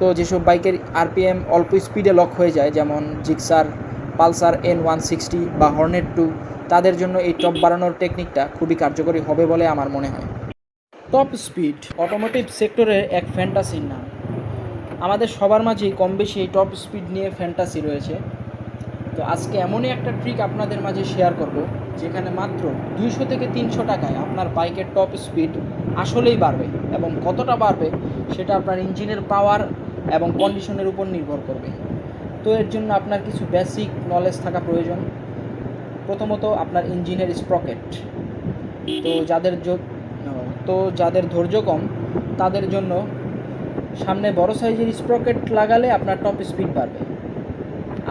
তো যেসব বাইকের আরপিএম অল্প স্পিডে লক হয়ে যায়, যেমন Gixxer, Pulsar N one sixty বা হর্নেট টু, তাদের জন্য এই টপ বাড়ানোর টেকনিকটা খুবই কার্যকরী হবে বলে আমার মনে হয়। টপ স্পিড অটোমোটিভ সেক্টরের এক ফ্যান্টাসির নাম। আমাদের সবার মাঝেই কম বেশি এই টপ স্পিড নিয়ে ফ্যান্টাসি রয়েছে। তো আজকে এমনই একটা ট্রিক আপনাদের মাঝে শেয়ার করব, যেখানে মাত্র দুইশো থেকে তিনশো টাকায় আপনার বাইকের টপ স্পিড আসলেই বাড়বে এবং কতটা বাড়বে সেটা আপনার ইঞ্জিনের পাওয়ার এবং কন্ডিশনের উপর নির্ভর করবে। তো এর জন্য আপনার কিছু বেসিক নলেজ থাকা প্রয়োজন। প্রথমত আপনার ইঞ্জিনের স্প্রকেট তো যাদের তো যাদের ধৈর্য কম, তাদের জন্য সামনে বড় সাইজের স্প্রকেট লাগালে আপনার টপ স্পিড বাড়বে।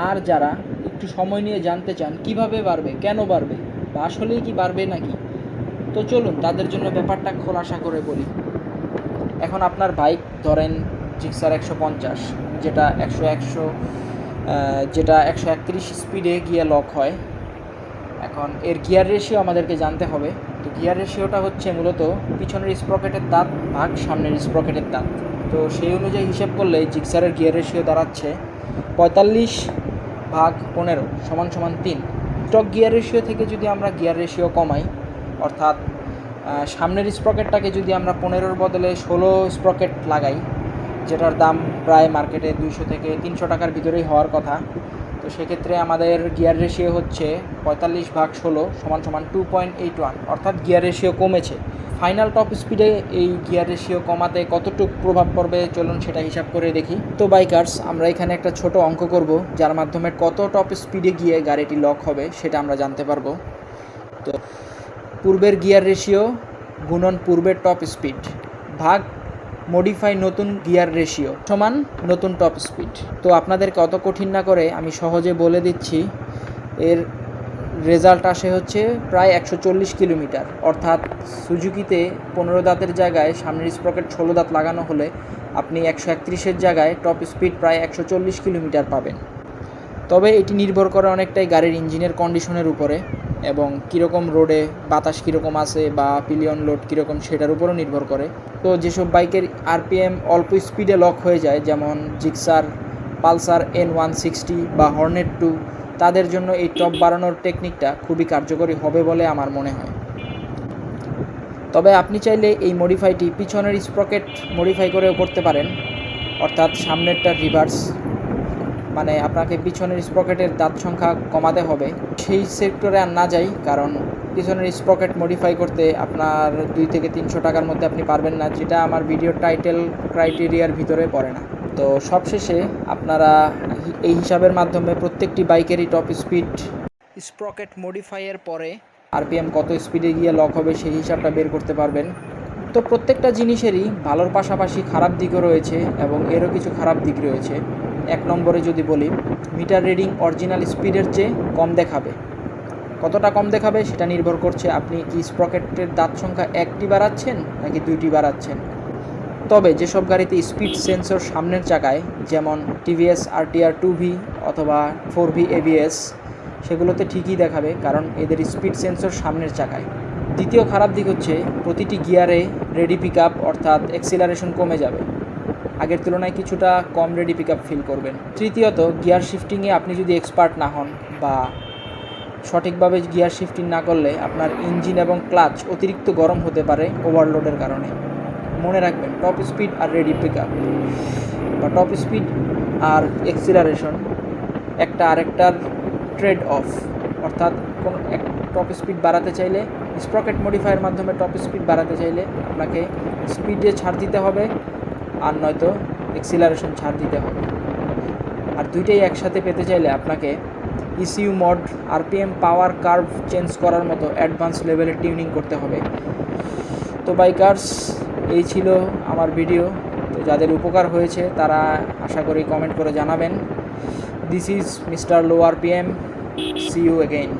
আর যারা একটু সময় নিয়ে জানতে চান, কীভাবে বাড়বে, কেন বাড়বে, বা আসলেই কি বাড়বে নাকি, তো চলুন তাদের জন্য ব্যাপারটা খোলাসা করে বলি। এখন আপনার বাইক ধরেন জিক্সার একশো পঞ্চাশ, যেটা একশো একশো যেটা একশো একত্রিশ স্পিডে গিয়ে লক হয়। এখন এর গিয়ার রেশিও আমাদেরকে জানতে হবে। তো গিয়ার রেশিওটা হচ্ছে মূলত পিছনের স্প্রকেটের দাঁত ভাগ সামনের স্প্রকেটের দাঁত। তো সেই অনুযায়ী হিসেব করলে জিক্সারের গিয়ার রেশিও দাঁড়াচ্ছে পঁয়তাল্লিশ ভাগ পনেরো সমান সমান তিন। স্টক গিয়ার রেশিও থেকে যদি আমরা গিয়ার রেশিও কমাই, অর্থাৎ সামনের স্প্রকেটটাকে যদি আমরা পনেরোর বদলে ষোলো স্প্রকেট লাগাই যেটার দাম প্রায় মার্কেটে দুইশো থেকে তিনশো টাকার ভিতরেই হওয়ার কথা। তো সেক্ষেত্রে আমাদের গিয়ার রেশিও হচ্ছে পঁয়তাল্লিশ ভাগ ষোলো সমান সমান টু পয়েন্ট এইট ওয়ান। অর্থাৎ গিয়ার রেশিও কমেছে। ফাইনাল টপ স্পিডে এই গিয়ার রেশিও কমাতে কতটুকু প্রভাব পড়বে চলুন সেটা হিসাব করে দেখি। তো বাইকার্স, আমরা এখানে একটা ছোট অঙ্ক করব, যার মাধ্যমে কত টপ স্পিডে গিয়ে গাড়িটি লক হবে সেটা আমরা জানতে পারব। তো পূর্বের গিয়ার রেশিও গুণন পূর্বের টপ স্পিড ভাগ মডিফাই নতুন গিয়ার রেশিও সমান নতুন টপ স্পিড তো আপনাদেরকে অত কঠিন না করে আমি সহজে বলে দিচ্ছি, এর রেজাল্ট আসে হচ্ছে প্রায় একশো চল্লিশ কিলোমিটার। অর্থাৎ সুজুকিতে পনেরো দাঁতের জায়গায়, সামনের স্প্রকেট ষোলো দাঁত লাগানো হলে আপনি একশো একত্রিশের জায়গায় টপ স্পিড প্রায় একশো চল্লিশ কিলোমিটার পাবেন। তবে এটি নির্ভর করে অনেকটাই গাড়ির ইঞ্জিনের কন্ডিশনের উপরে। এবং কীরকম রোডে বাতাস কীরকম আছে বা পিলিয়ন লোড কীরকম সেটার উপরও নির্ভর করে। তো যেসব বাইকের আরপিএম অল্প স্পিডে লক হয়ে যায়, যেমন Gixxer Pulsar N one sixty বা হর্নেট টু তাদের জন্য এই টপ বাড়ানোর টেকনিকটা খুবই কার্যকরী হবে বলে আমার মনে হয়। তবে আপনি চাইলে এই মডিফাইটি পিছনের স্প্রকেট মডিফাই করেও করতে পারেন, অর্থাৎ সামনেরটা রিভার্স মানে আপনাকে পিছনের স্প্রকেটের দাঁত সংখ্যা কমাতে হবে। সেই সেক্টরে আর না যাই, কারণ পিছনের স্প্রকেট মডিফাই করতে আপনার দুই থেকে তিনশো টাকার মধ্যে আপনি পারবেন না, যেটা আমার ভিডিও টাইটেল ক্রাইটেরিয়ার ভিতরে পড়ে না। তো সবশেষে আপনারা এই হিসাবের মাধ্যমে প্রত্যেকটি বাইকেরই টপ স্পিড স্প্রকেট মডিফাইয়ের পরে আরপিএম কত স্পিডে গিয়ে লক হবে সেই হিসাবটা বের করতে পারবেন। তো প্রত্যেকটা জিনিসেরই ভালোর পাশাপাশি খারাপ দিকও রয়েছে এবং এরও কিছু খারাপ দিক রয়েছে। এক নম্বরে যদি বলি, মিটার রিডিং অরিজিনাল স্পিডের চেয়ে কম দেখাবে। কতটা কম দেখাবে সেটা নির্ভর করছে আপনি কি স্প্রকেটের দাঁত সংখ্যা একটি বাড়াচ্ছেন নাকি দুইটি বাড়াচ্ছেন। তবে যেসব গাড়িতে স্পিড সেন্সর সামনের চাকায়, যেমন টিভিএস, আরটিআর টু ভি অথবা ফোর ভি এবিএস সেগুলোতে ঠিকই দেখাবে কারণ এদের স্পিড সেন্সর সামনের চাকায়। দ্বিতীয় খারাপ দিক হচ্ছে, প্রতিটি গিয়ারে রেডি পিক আপ অর্থাৎ এক্সিলারেশন কমে যাবে। আগের তুলনায় কিছুটা কম রেডি পিক ফিল করবেন। তৃতীয়ত গিয়ার শিফটিংয়ে আপনি যদি এক্সপার্ট না হন বা সঠিকভাবে গিয়ার শিফটিং না করলে আপনার ইঞ্জিন এবং ক্লাচ অতিরিক্ত গরম হতে পারে ওভারলোডের কারণে। মনে রাখবেন টপ স্পিড আর রেডি পিক বা টপ স্পিড আর এক্সিলারেশন একটা আরেকটার ট্রেড অফ অর্থাৎ কোনো এক টপ স্পিড বাড়াতে চাইলে স্প্রকেট মডিফায়ার মাধ্যমে টপ স্পিড বাড়াতে চাইলে আপনাকে স্পিডে ছাড় দিতে হবে। আর নয়তো এক্সিলারেশন ছাড় দিতে হবে। আর দুইটাই একসাথে পেতে চাইলে আপনাকে ECU mode RPM power curve change করার মতো অ্যাডভান্স লেভেলের টিউনিং করতে হবে। তো বাইকার্স এই ছিল আমার ভিডিও তো যাদের উপকার হয়েছে তারা আশা করি কমেন্ট করে জানাবেন। This is Mister Low RPM see you again